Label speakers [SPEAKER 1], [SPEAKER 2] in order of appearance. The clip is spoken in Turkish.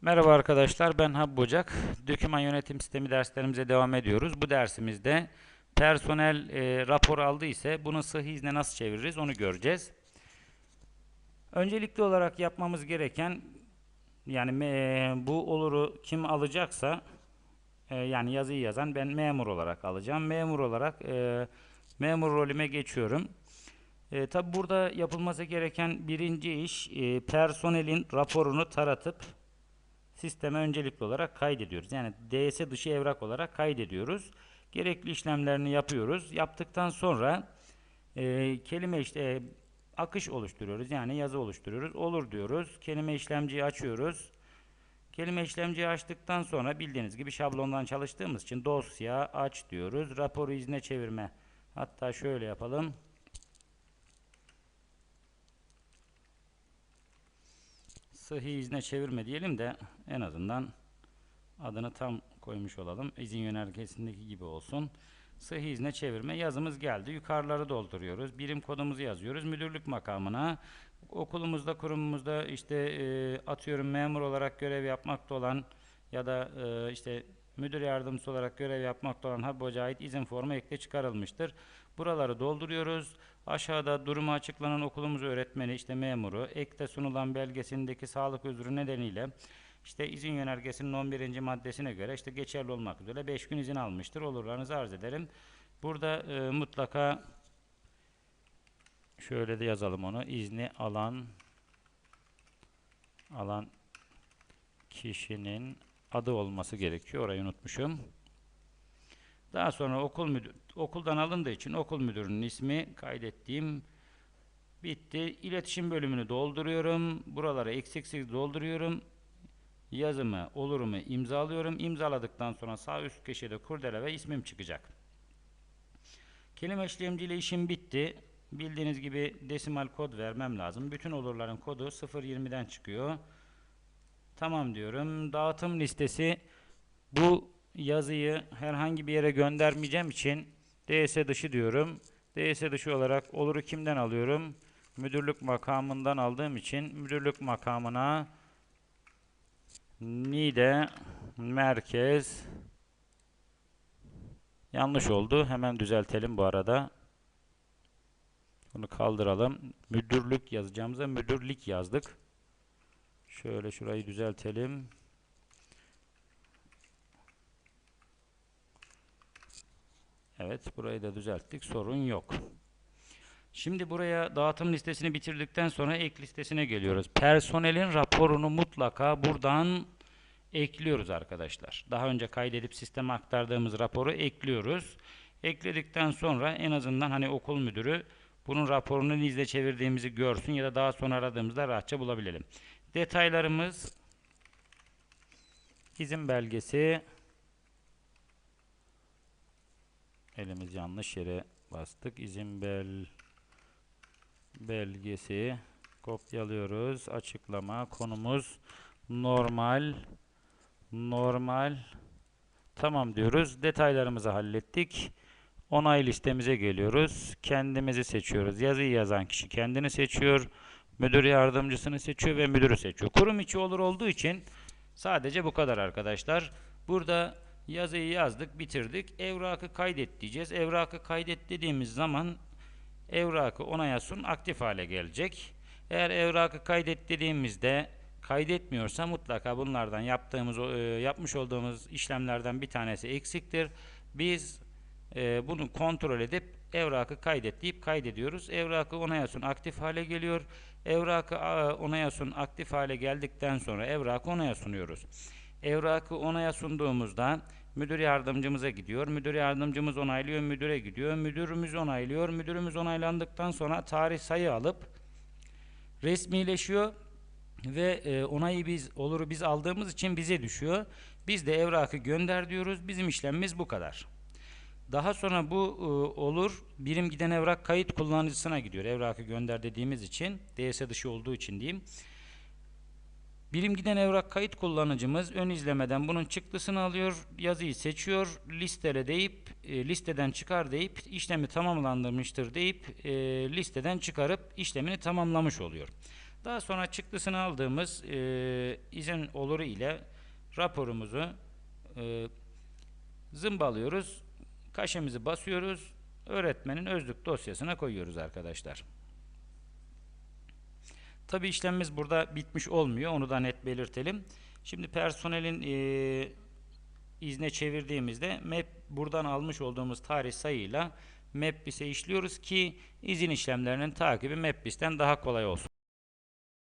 [SPEAKER 1] Merhaba arkadaşlar, ben Habib Ocak. Döküman yönetim sistemi derslerimize devam ediyoruz. Bu dersimizde personel e, rapor aldıysa bunu sıhhi izne nasıl çeviririz onu göreceğiz. Öncelikli olarak yapmamız gereken yani me- bu oluru kim alacaksa e, yani yazıyı yazan ben memur olarak alacağım. Memur olarak e, memur rolüme geçiyorum. E, tabi burada yapılması gereken birinci iş e, personelin raporunu taratıp sisteme öncelikli olarak kaydediyoruz. Yani DS dışı evrak olarak kaydediyoruz. Gerekli işlemlerini yapıyoruz. Yaptıktan sonra e, kelime işte e, akış oluşturuyoruz. Yani yazı oluşturuyoruz. Olur diyoruz. Kelime işlemciyi açıyoruz. Kelime işlemciyi açtıktan sonra bildiğiniz gibi şablondan çalıştığımız için dosya aç diyoruz. Raporu izne çevirme. Hatta şöyle yapalım. Sıhhi izne çevirme diyelim de en azından adını tam koymuş olalım. İzin yönergesindeki gibi olsun. Sıhhi izne çevirme yazımız geldi. Yukarıları dolduruyoruz. Birim kodumuzu yazıyoruz. Müdürlük makamına okulumuzda, kurumumuzda işte e, atıyorum memur olarak görev yapmakta olan ya da e, işte müdür yardımcısı olarak görev yapmakta olan Habib Hoca ait izin formu ekle çıkarılmıştır. Buraları dolduruyoruz. Aşağıda durumu açıklanan okulumuz öğretmeni işte memuru ekte sunulan belgesindeki sağlık özrü nedeniyle işte izin yönergesinin 11. maddesine göre işte geçerli olmak üzere 5 gün izin almıştır. Olurlarınızı arz ederim. Burada e, mutlaka şöyle de yazalım onu. İzni alan alan kişinin adı olması gerekiyor. Orayı unutmuşum. Daha sonra okul müdür, okuldan alındığı için okul müdürünün ismi kaydettiğim bitti. İletişim bölümünü dolduruyorum. Buraları eksiksiz dolduruyorum. Yazımı, olurumu imzalıyorum. İmzaladıktan sonra sağ üst köşede kurdele ve ismim çıkacak. Kelime işlemciyle işim bitti. Bildiğiniz gibi desimal kod vermem lazım. Bütün olurların kodu 0.20'den çıkıyor. Tamam diyorum. Dağıtım listesi bu yazıyı herhangi bir yere göndermeyeceğim için DS dışı diyorum. DS dışı olarak oluru kimden alıyorum? Müdürlük makamından aldığım için müdürlük makamına Nide merkez yanlış oldu. Hemen düzeltelim bu arada. Bunu kaldıralım. Müdürlük yazacağımıza müdürlük yazdık. Şöyle şurayı düzeltelim. Evet, burayı da düzelttik. Sorun yok. Şimdi buraya dağıtım listesini bitirdikten sonra ek listesine geliyoruz. Personelin raporunu mutlaka buradan ekliyoruz arkadaşlar. Daha önce kaydedip sisteme aktardığımız raporu ekliyoruz. Ekledikten sonra en azından hani okul müdürü bunun raporunu izle çevirdiğimizi görsün ya da daha sonra aradığımızda rahatça bulabilelim. Detaylarımız izin belgesi elimiz yanlış yere bastık. İzin bel belgesi kopyalıyoruz. Açıklama konumuz normal normal tamam diyoruz. Detaylarımızı hallettik. Onay listemize geliyoruz. Kendimizi seçiyoruz. Yazıyı yazan kişi kendini seçiyor. Müdür yardımcısını seçiyor ve müdürü seçiyor. Kurum içi olur olduğu için sadece bu kadar arkadaşlar. Burada yazıyı yazdık, bitirdik. Evrakı kaydet diyeceğiz. Evrakı kaydet dediğimiz zaman evrakı onaya sun aktif hale gelecek. Eğer evrakı kaydet dediğimizde kaydetmiyorsa mutlaka bunlardan yaptığımız e, yapmış olduğumuz işlemlerden bir tanesi eksiktir. Biz e, bunu kontrol edip evrakı kaydet deyip kaydediyoruz. Evrakı onaya sun aktif hale geliyor. Evrakı a, onaya sun aktif hale geldikten sonra evrakı onaya sunuyoruz. Evrakı onaya sunduğumuzda müdür yardımcımıza gidiyor. Müdür yardımcımız onaylıyor, müdüre gidiyor. Müdürümüz onaylıyor. Müdürümüz onaylandıktan sonra tarih sayı alıp resmileşiyor ve e, onayı biz oluru biz aldığımız için bize düşüyor. Biz de evrakı gönder diyoruz. Bizim işlemimiz bu kadar. Daha sonra bu e, olur birim giden evrak kayıt kullanıcısına gidiyor. Evrakı gönder dediğimiz için DS dışı olduğu için diyeyim. Birim giden evrak kayıt kullanıcımız ön izlemeden bunun çıktısını alıyor, yazıyı seçiyor, listele deyip e, listeden çıkar deyip işlemi tamamlandırmıştır deyip e, listeden çıkarıp işlemini tamamlamış oluyor. Daha sonra çıktısını aldığımız e, izin oluru ile raporumuzu e, zımbalıyoruz. Kaşemizi basıyoruz. Öğretmenin özlük dosyasına koyuyoruz arkadaşlar. Tabi işlemimiz burada bitmiş olmuyor. Onu da net belirtelim. Şimdi personelin e, izne çevirdiğimizde map buradan almış olduğumuz tarih sayıyla MapBis'e işliyoruz ki izin işlemlerinin takibi MapBis'ten daha kolay olsun.